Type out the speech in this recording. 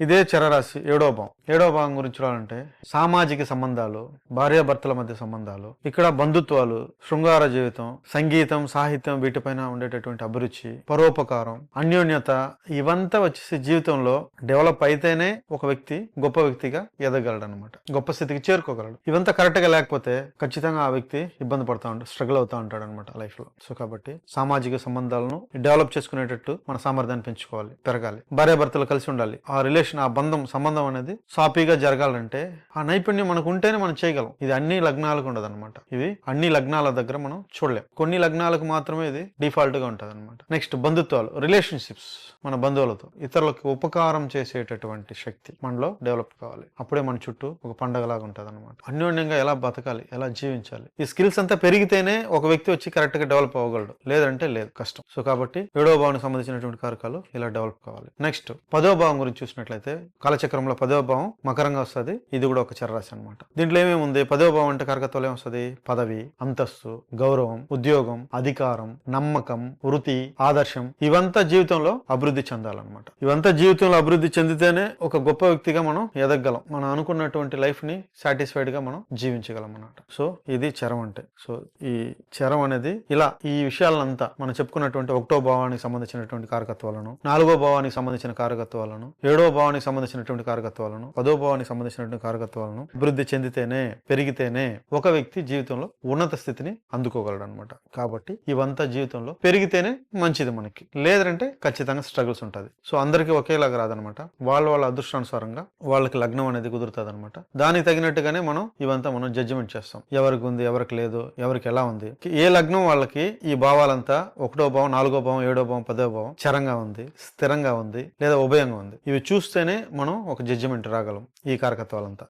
ఇదే చరరాశి ఏడో భావం ఏడవ భాగం గురించి చూడాలంటే సామాజిక సంబంధాలు భార్యాభర్తల మధ్య సంబంధాలు ఇక్కడ బంధుత్వాలు శృంగార జీవితం సంగీతం సాహిత్యం వీటిపైన ఉండేటటువంటి అభిరుచి పరోపకారం అన్యోన్యత ఇవంతా వచ్చేసి జీవితంలో డెవలప్ అయితేనే ఒక వ్యక్తి గొప్ప వ్యక్తిగా ఎదగలడు అనమాట గొప్ప స్థితికి చేరుకోగలడు. ఇవంతా కరెక్ట్గా లేకపోతే ఖచ్చితంగా ఆ వ్యక్తి ఇబ్బంది పడతా ఉంటాడు స్ట్రగుల్ అవుతా ఉంటాడు అనమాట లైఫ్లో సో కాబట్టి సామాజిక సంబంధాలను డెవలప్ చేసుకునేటట్టు మన సామర్థ్యాన్ని పెంచుకోవాలి పెరగాలి. భార్యాభర్తలు కలిసి ఉండాలి. ఆ రిలేషన్ ఆ బంధం సంబంధం అనేది సాఫీగా జరగాలంటే ఆ నైపుణ్యం మనకు ఉంటేనే మనం చేయగలం. ఇది అన్ని లగ్నాలకు ఉండదు అనమాట ఇది అన్ని లగ్నాల దగ్గర మనం చూడలేం. కొన్ని లగ్నాలకు మాత్రమే ఇది డిఫాల్ట్గా ఉంటది అనమాట నెక్స్ట్ బంధుత్వాలు రిలేషన్షిప్స్ మన బంధువులతో. ఇతరులకు ఉపకారం చేసేటటువంటి శక్తి మనలో డెవలప్ కావాలి. అప్పుడే మన చుట్టూ ఒక పండగలాగా ఉంటుంది అనమాట అన్యోన్యంగా ఎలా బతకాలి ఎలా జీవించాలి? ఈ స్కిల్స్ అంతా పెరిగితేనే ఒక వ్యక్తి వచ్చి కరెక్ట్గా డెవలప్ అవ్వగలడు. లేదంటే లేదు కష్టం. సో కాబట్టి ఏడవ భావానికి సంబంధించినటువంటి కారకాలు ఇలా డెవలప్ కావాలి. నెక్స్ట్ పదో భావం గురించి చూసినట్లయితే కాలచక్రంలో పదో భావం మకరంగా వస్తుంది. ఇది కూడా ఒక చరరాశి అనమాట దీంట్లో ఏమేమి ఉంది? పదవ భావం అంటే కారకత్వాలు ఏమొస్తుంది పదవి అంతస్తు గౌరవం ఉద్యోగం అధికారం నమ్మకం వృత్తి ఆదర్శం. ఇవంతా జీవితంలో అభివృద్ధి చెందాలన్నమాట. ఇవంతా జీవితంలో అభివృద్ధి చెందితేనే ఒక గొప్ప వ్యక్తిగా మనం ఎదగలం మనం అనుకున్నటువంటి లైఫ్ని సాటిస్ఫైడ్గా మనం జీవించగలం అన్నమాట. సో ఇది చరం అంటే. సో ఈ చరం అనేది ఇలా ఈ విషయాలంతా మనం చెప్పుకున్నటువంటి ఒకటో భావానికి సంబంధించినటువంటి కారకత్వాలను నాలుగో భావానికి సంబంధించిన కారకత్వాలను ఏడో భావానికి సంబంధించినటువంటి కారకత్వాలను పదో భావానికి సంబంధించినటువంటి కారకత్వాలను అభివృద్ధి చెందితేనే పెరిగితేనే ఒక వ్యక్తి జీవితంలో ఉన్నత స్థితిని అందుకోగలడు అనమాట కాబట్టి ఇవంతా జీవితంలో పెరిగితేనే మంచిది మనకి. లేదంటే ఖచ్చితంగా స్ట్రగుల్స్ ఉంటుంది. సో అందరికీ ఒకేలాగా రాదనమాట వాళ్ళ వాళ్ళ అదృష్టానుసారంగా వాళ్ళకి లగ్నం అనేది కుదురుతుంది అనమాట దానికి తగినట్టుగానే మనం ఇవంతా మనం జడ్జిమెంట్ చేస్తాం. ఎవరికి ఉంది ఎవరికి లేదు ఎవరికి ఎలా ఉంది. ఏ లగ్నం వాళ్ళకి ఈ భావాలంతా ఒకటో భావం నాలుగో భావం ఏడో భావం పదో భావం చరంగా ఉంది స్థిరంగా ఉంది లేదా ఉభయంగా ఉంది. ఇవి చూస్తేనే మనం ఒక జడ్జిమెంట్ రాగలం ఈ కారకత్వాలంతా.